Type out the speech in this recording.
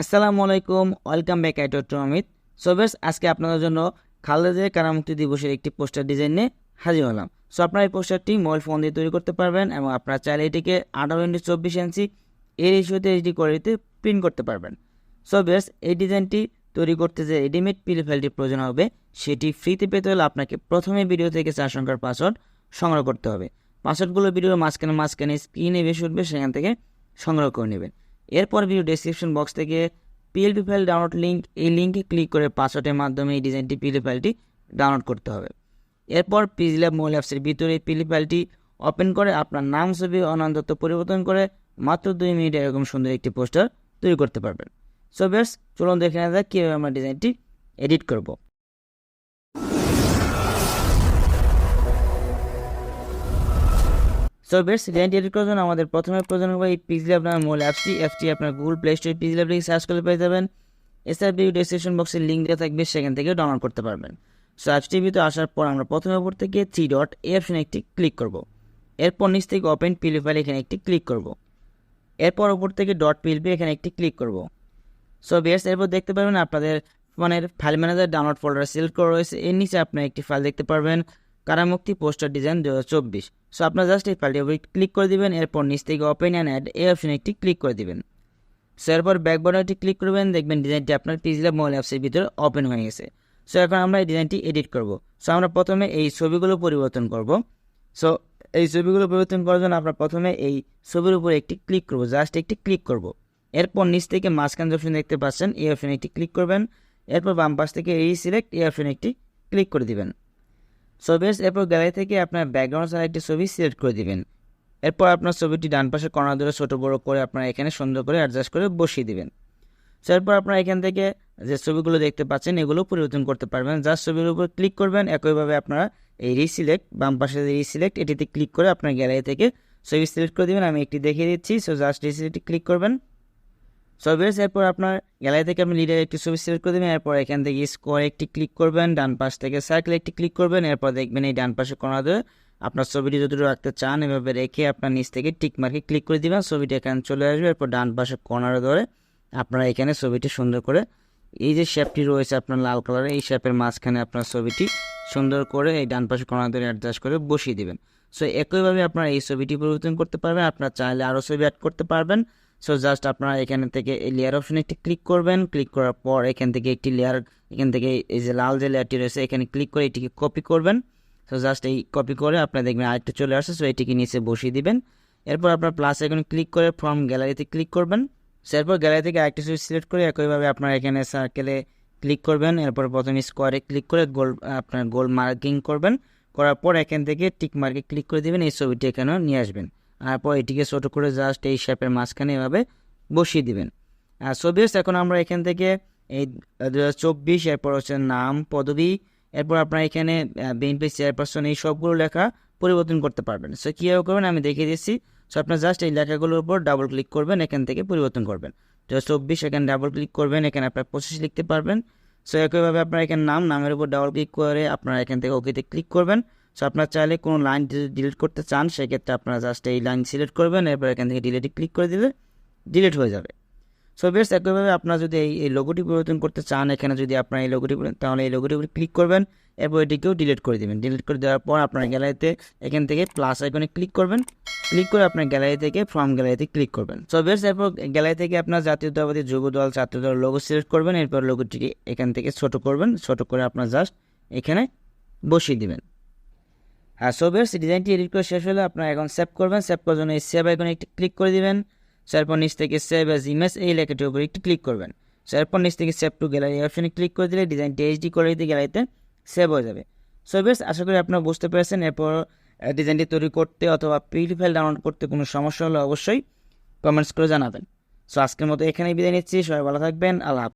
আসসালামু আলাইকুম, welcome back I doctor Amit so বেশ, আজকে আপনাদের জন্য খালেদের কারামুক্তি দিবসের একটি পোস্টার ডিজাইন নিয়ে হাজির হলাম। সো আপনারা এই পোস্টারটি মোবাইল ফোন দিয়ে তৈরি করতে পারবেন এবং আপনারা চাইলে এটিকে আঠারো ইন্টু চব্বিশ ইঞ্চি এর ইস্যুতে এইচডি কোয়ালিটিতে প্রিন্ট করতে পারবেন। সো বেশ, এই ডিজাইনটি তৈরি করতে যে রেডিমেড পিলি ফাইলটি প্রয়োজন হবে, সেটি ফ্রিতে পেতে হলে আপনাকে প্রথমে ভিডিও থেকে চার সংখ্যার পাসওয়ার্ড সংগ্রহ করতে হবে। পাসওয়ার্ডগুলো ভিডিওর মাঝখানে মাঝখানে স্ক্রিনে বেশি উঠবে, সেখান থেকে সংগ্রহ করে নেবেন। এরপর ভিডিও ডেসক্রিপশন বক্স থেকে পিএলপি ফাইল ডাউনলোড লিঙ্ক এই লিঙ্কে ক্লিক করে পাসওয়ার্ডের মাধ্যমে এই ডিজাইনটি পিএলপি ফাইলটি ডাউনলোড করতে হবে। এরপর পিজল্যাব মোবাইল অ্যাপসের ভিতরে পিএলপি ফাইলটি ওপেন করে আপনার নাম, ছবি অনন্তত্ব পরিবর্তন করে মাত্র দুই মিনিটে এরকম সুন্দর একটি পোস্টার তৈরি করতে পারবেন। সো বেশ চলুন দেখে নেওয়া যাক কীভাবে আমরা ডিজাইনটি এডিট করব। সো বেশ ডিজাইনটি এডিট করার জন্য আমাদের প্রথমে প্রয়োজন হবে এই পিক্সেল আপনার মোবাইল অ্যাপসটি অ্যাপটি আপনার গুগল প্লে স্টোরে পিক্সেল অ্যাপটি সার্চ করে পেয়ে যাবেন। এছাড়া ভিডিও ডেসক্রিপশন বক্সের লিঙ্ক দেওয়া থাকবে, সেখান থেকে ডাউনলোড করতে পারবেন। সো অ্যাপসটির ভিতরে আসার পর আমরা প্রথমে উপর থেকে থ্রি ডট এই অপশনে একটি ক্লিক করব। এরপর নিচ থেকে ওপেন পিলি ফাইল এখানে একটি ক্লিক করব। এরপর উপর থেকে ডট পিএলপি এখানে একটি ক্লিক করব। সো বেস এরপর দেখতে পারবেন আপনাদের ফোনের file manager download folder select করা রয়েছে। এর নিচে আপনি একটি ফাইল দেখতে পারবেন। কারামুক্তি পোস্টার ডিজাইন দু হাজার চব্বিশ। সো আপনার জাস্ট এই ফাইলটি উপরে ক্লিক করে দিবেন, এরপর নিচ থেকে ওপেন অ্যান্ড অ্যাড এই অপশনে একটি ক্লিক করে দিবেন। সো এরপর ব্যাক বাটনটি ক্লিক করবেন, দেখবেন ডিজাইনটি আপনার পিজলা মোবাইল অ্যাপসের ভিতরে ওপেন হয়ে গেছে। সো এখন আমরা এই ডিজাইনটি এডিট করব। সো আমরা প্রথমে এই ছবিগুলো পরিবর্তন করব। সো এই ছবিগুলো পরিবর্তন করার জন্য আমরা প্রথমে এই ছবির উপরে একটি ক্লিক করব জাস্ট একটি ক্লিক করব। এরপর নিচ থেকে মাঝখান অপশন দেখতে পাচ্ছেন, এই অপশনে একটি ক্লিক করবেন। এরপর বাম পাশ থেকে এই সিলেক্ট এই অপশনে একটি ক্লিক করে দিবেন। সো এরপর গ্যালারি থেকে আপনার ব্যাকগ্রাউন্ড ছাড়া একটি ছবি সিলেক্ট করে দিবেন। এরপর আপনার ছবিটি ডান পাশে কর্নার ধরে ছোটো বড়ো করে আপনারা এখানে সুন্দর করে অ্যাডজাস্ট করে বসিয়ে দিবেন। সো এরপর আপনারা এখান থেকে যে ছবিগুলো দেখতে পাচ্ছেন, এগুলো পরিবর্তন করতে পারবেন। জাস্ট ছবির উপর ক্লিক করবেন, একইভাবে আপনারা এই রিসিলেক্ট বাম পাশে যে রিসিলেক্ট এটিতে ক্লিক করে আপনার গ্যালারি থেকে ছবি সিলেক্ট করে দেবেন। আমি একটি দেখিয়ে দিচ্ছি। সো জাস্ট রিসিলেক্টে ক্লিক করবেন। সো বেশ এরপর আপনার গ্যালারি থেকে আপনি লিডার একটি ছবি সিলেক্ট করে দেবেন। এরপর এখান থেকে স্কোয়ার একটি ক্লিক করবেন। ডান পাশ থেকে সার্কেল একটি ক্লিক করবেন। এরপর দেখবেন এই ডান পাশে কোনা ধরে আপনার ছবিটি যতটুকু রাখতে চান, এভাবে রেখে আপনার নিচ থেকে টিক মার্কে ক্লিক করে দিবেন। ছবিটি এখানে চলে আসবে। এরপর ডান পাশে কর্নারে ধরে আপনারা এখানে ছবিটি সুন্দর করে এই যে শেপটি রয়েছে আপনার লাল কালারের এই শেপের মাঝখানে আপনার ছবিটি সুন্দর করে এই ডান পাশে কর্নার ধরে অ্যাডজাস্ট করে বসিয়ে দিবেন। সো একইভাবে আপনারা এই ছবিটি পরিবর্তন করতে পারবেন। আপনার চাইলে আরও ছবি অ্যাড করতে পারবেন। সো জাস্ট আপনারা এখান থেকে এই লেয়ার অপশনে একটি ক্লিক করবেন। ক্লিক করার পর এখান থেকে একটি লেয়ার এখান থেকে এই যে লাল যে লেয়ারটি রয়েছে, এখানে ক্লিক করে এটিকে কপি করবেন। সো জাস্ট এই কপি করে আপনারা দেখবেন আরেকটা চলে আসছে। সো এটিকে নিচে বসিয়ে দিবেন। এরপর আপনার প্লাস এখানে ক্লিক করে ফ্রম গ্যালারিতে ক্লিক করবেন। সো এরপর গ্যালারি থেকে আরেকটা ছবি সিলেক্ট করে একইভাবে আপনারা এখানে সার্কেলে ক্লিক করবেন। এরপর প্রথমে স্কোয়ারে ক্লিক করে গোল আপনার গোল মার্কিং করবেন। করার পর এখান থেকে টিক মার্কে ক্লিক করে দেবেন। এই ছবিটি এখানে নিয়ে আসবেন। তারপর এটিকে ছোটো করে জাস্ট এই শেপের মাঝখানে এভাবে বসিয়ে দিবেন। আর সবিয়াস এখন আমরা এখান থেকে এই দু হাজার চব্বিশ, এরপর হচ্ছে নাম, পদবি, এরপর আপনারা এখানে বিএনপি চেয়ারপারসন এই সবগুলো লেখা পরিবর্তন করতে পারবেন। সো কীভাবে করবেন আমি দেখিয়ে দিচ্ছি। সো আপনার জাস্ট এই লেখাগুলোর উপর ডাবল ক্লিক করবেন, এখান থেকে পরিবর্তন করবেন। দু হাজার চব্বিশ, এখানে ডাবল ক্লিক করবেন, এখানে আপনার পঁচিশ লিখতে পারবেন। সো একইভাবে আপনার এখানে নাম, নামের উপর ডাবল ক্লিক করে আপনারা এখান থেকে ওকেতে ক্লিক করবেন। সো আপনার চাইলে কোনো লাইন ডিলিট করতে চান, সেক্ষেত্রে আপনারা জাস্ট এই লাইন সিলেক্ট করবেন, এরপর এখান থেকে ডিলিটে ক্লিক করে দিলে ডিলিট হয়ে যাবে। সো বেশ, একইভাবে আপনারা যদি এই এই লোগোটি পরিবর্তন করতে চান, এখানে যদি আপনার এই লোগোটি তাহলে এই লোগোটির উপরে ক্লিক করবেন, এরপর এটিকেও ডিলিট করে দেবেন। ডিলিট করে দেওয়ার পর আপনার গ্যালারিতে এখান থেকে প্লাস আইকনে ক্লিক করবেন। ক্লিক করে আপনার গ্যালারি থেকে ফর্ম গ্যালারিতে ক্লিক করবেন। সো বেশ, এরপর গ্যালারি থেকে আপনার জাতীয়তাবাদী যুব দল, ছাত্র দল লোগো সিলেক্ট করবেন, এরপর লোগোটিকে এখান থেকে ছোট করবেন। ছোট করে আপনার জাস্ট এখানে বসিয়ে দিবেন। আর সো বেশ ডিজাইনটি এডিট করে শেষ হলে আপনার এখন সেভ করবেন। সেভ করার জন্য এই সেভ আইকনে একটি ক্লিক করে দিবেন। এরপর নিচ থেকে সেভ এজ ইমেজ এই লেখাটির উপর একটু ক্লিক করবেন। এরপর নিচ থেকে সেভ টু গ্যালারি অপশনে ক্লিক করে দিলে ডিজাইনটি এইচডি করে দিতে গ্যালারিতে সেভ হয়ে যাবে। সো আশা করি আপনারা বুঝতে পেরেছেন। এরপর ডিজাইনটি তৈরি করতে অথবা পিডি ফাইল ডাউনলোড করতে কোনো সমস্যা হলে অবশ্যই কমেন্টস করে জানাবেন। সো আজকের মতো এখানেই বিদায় নিচ্ছি। সবাই ভালো থাকবেন। আল্লাহ।